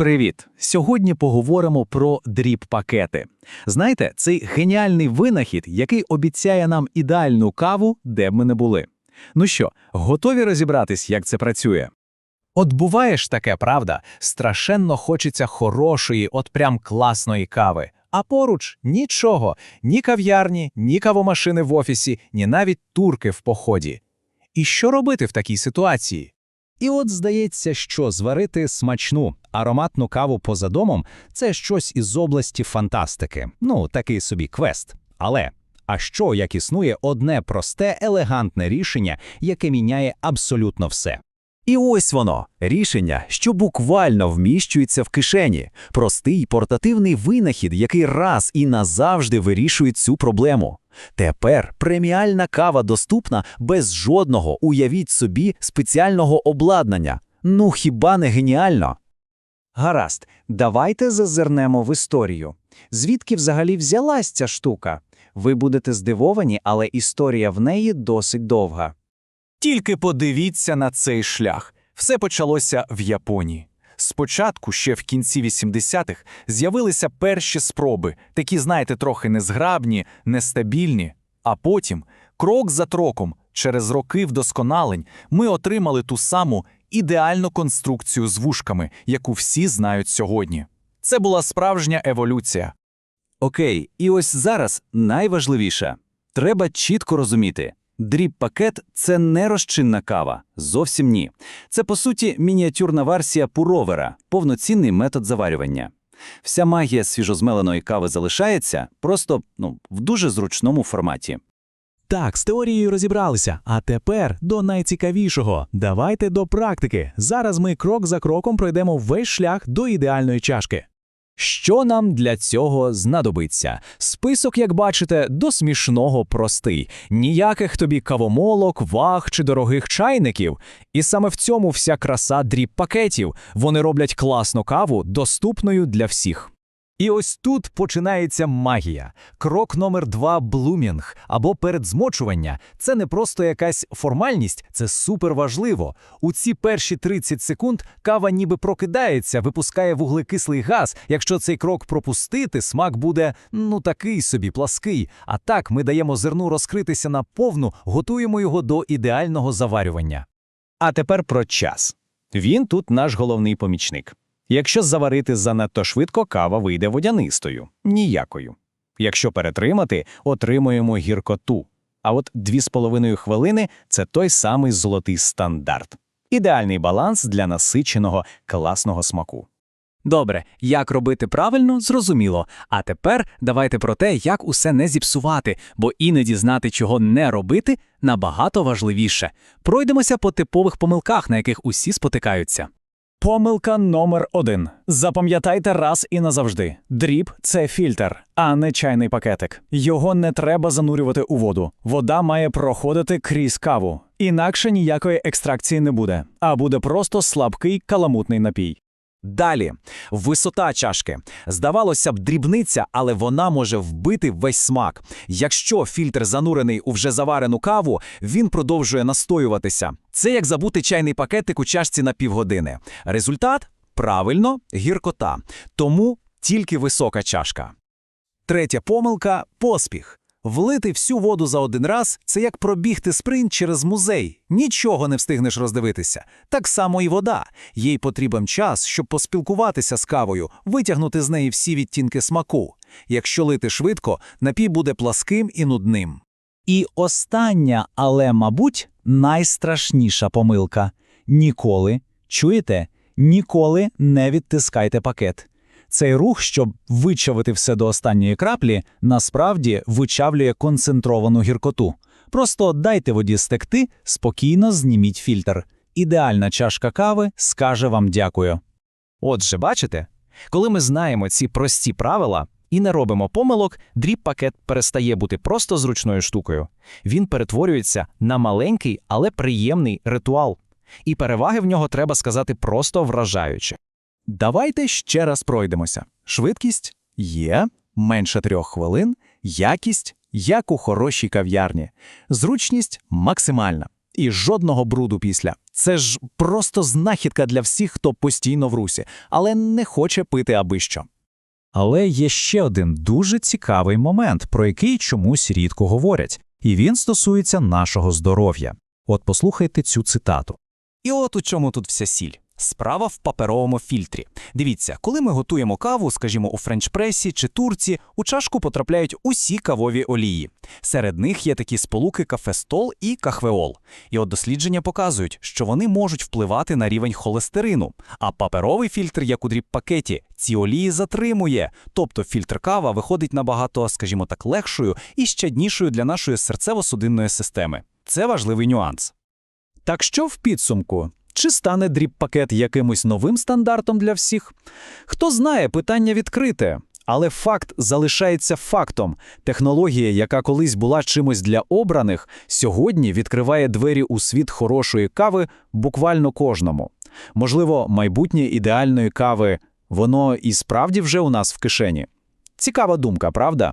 Привіт! Сьогодні поговоримо про дріп-пакети. Знаєте, цей геніальний винахід, який обіцяє нам ідеальну каву, де б ми не були. Ну що, готові розібратись, як це працює? От буває ж таке, правда? Страшенно хочеться хорошої, от прям класної кави. А поруч нічого, ні кав'ярні, ні кавомашини в офісі, ні навіть турки в поході. І що робити в такій ситуації? І от здається, що зварити смачну, ароматну каву поза домом це щось із області фантастики. Ну, такий собі квест. Але а що як існує одне просте, елегантне рішення, яке міняє абсолютно все? І ось воно рішення, що буквально вміщується в кишені, простий портативний винахід, який раз і назавжди вирішує цю проблему. Тепер преміальна кава доступна без жодного, уявіть собі, спеціального обладнання. Ну хіба не геніально? Гаразд, давайте зазирнемо в історію. Звідки взагалі взялась ця штука? Ви будете здивовані, але історія в неї досить довга. Тільки подивіться на цей шлях. Все почалося в Японії. Спочатку, ще в кінці 80-х, з'явилися перші спроби, такі, знаєте, трохи незграбні, нестабільні. А потім, крок за кроком, через роки вдосконалень, ми отримали ту саму ідеальну конструкцію з вушками, яку всі знають сьогодні. Це була справжня еволюція. Окей, і ось зараз найважливіше. Треба чітко розуміти. Дріб-пакет це не розчинна кава. Зовсім ні. Це, по суті, мініатюрна версія пуровера, повноцінний метод заварювання. Вся магія свіжозмеленої кави залишається, просто ну, в дуже зручному форматі. Так, з теорією розібралися. А тепер до найцікавішого. Давайте до практики. Зараз ми крок за кроком пройдемо весь шлях до ідеальної чашки. Що нам для цього знадобиться? Список, як бачите, до смішного простий. Ніяких тобі кавомолок, ваг чи дорогих чайників. І саме в цьому вся краса дріб-пакетів. Вони роблять класну каву, доступною для всіх. І ось тут починається магія. Крок номер два блумінг або передзмочування. Це не просто якась формальність, це суперважливо. У ці перші 30 секунд кава ніби прокидається, випускає вуглекислий газ. Якщо цей крок пропустити, смак буде ну такий собі плаский. А так ми даємо зерну розкритися на повну, готуємо його до ідеального заварювання. А тепер про час. Він тут наш головний помічник. Якщо заварити занадто швидко, кава вийде водянистою, ніякою. Якщо перетримати, отримуємо гіркоту. А от 2,5 хвилини це той самий золотий стандарт. Ідеальний баланс для насиченого класного смаку. Добре, як робити правильно, зрозуміло. А тепер давайте про те, як усе не зіпсувати, бо іноді знати, чого не робити, набагато важливіше. Пройдемося по типових помилках, на яких усі спотикаються. Помилка номер один. Запам'ятайте раз і назавжди. Дріб це фільтр, а не чайний пакетик. Його не треба занурювати у воду. Вода має проходити крізь каву. Інакше ніякої екстракції не буде, а буде просто слабкий каламутний напій. Далі, висота чашки. Здавалося б, дрібниця, але вона може вбити весь смак. Якщо фільтр занурений у вже заварену каву, він продовжує настоюватися. Це як забути чайний пакетик у чашці на півгодини. Результат правильно, гіркота. Тому тільки висока чашка. Третя помилка поспіх. Влити всю воду за один раз це як пробігти спринт через музей. Нічого не встигнеш роздивитися. Так само і вода. Їй потрібен час, щоб поспілкуватися з кавою, витягнути з неї всі відтінки смаку. Якщо лити швидко, напій буде пласким і нудним. І остання, але, мабуть, найстрашніша помилка. Ніколи, чуєте, ніколи не відтискайте пакет. Цей рух, щоб вичавити все до останньої краплі, насправді вичавлює концентровану гіркоту. Просто дайте воді стекти, спокійно зніміть фільтр. Ідеальна чашка кави скаже вам дякую. Отже, бачите, коли ми знаємо ці прості правила і не робимо помилок, дріб-пакет перестає бути просто зручною штукою. Він перетворюється на маленький, але приємний ритуал. І переваги в нього треба сказати просто вражаюче. Давайте ще раз пройдемося. Швидкість є, менше трьох хвилин, якість як у хорошій кав'ярні, зручність максимальна. І жодного бруду після. Це ж просто знахідка для всіх, хто постійно в русі, але не хоче пити аби що. Але є ще один дуже цікавий момент, про який чомусь рідко говорять, і він стосується нашого здоров'я. От послухайте цю цитату. І от у чому тут вся сіль. Справа в паперовому фільтрі. Дивіться, коли ми готуємо каву, скажімо, у френчпресі чи турці, у чашку потрапляють усі кавові олії. Серед них є такі сполуки кафестол і кахвеол. І от дослідження показують, що вони можуть впливати на рівень холестерину. А паперовий фільтр, як у дріб-пакеті, ці олії затримує. Тобто фільтр кава виходить набагато, скажімо так, легшою і щаднішою для нашої серцево-судинної системи. Це важливий нюанс. Так що в підсумку? Чи стане дріб-пакет якимось новим стандартом для всіх? Хто знає, питання відкрите. Але факт залишається фактом. Технологія, яка колись була чимось для обраних, сьогодні відкриває двері у світ хорошої кави буквально кожному. Можливо, майбутнє ідеальної кави, воно і справді вже у нас в кишені. Цікава думка, правда?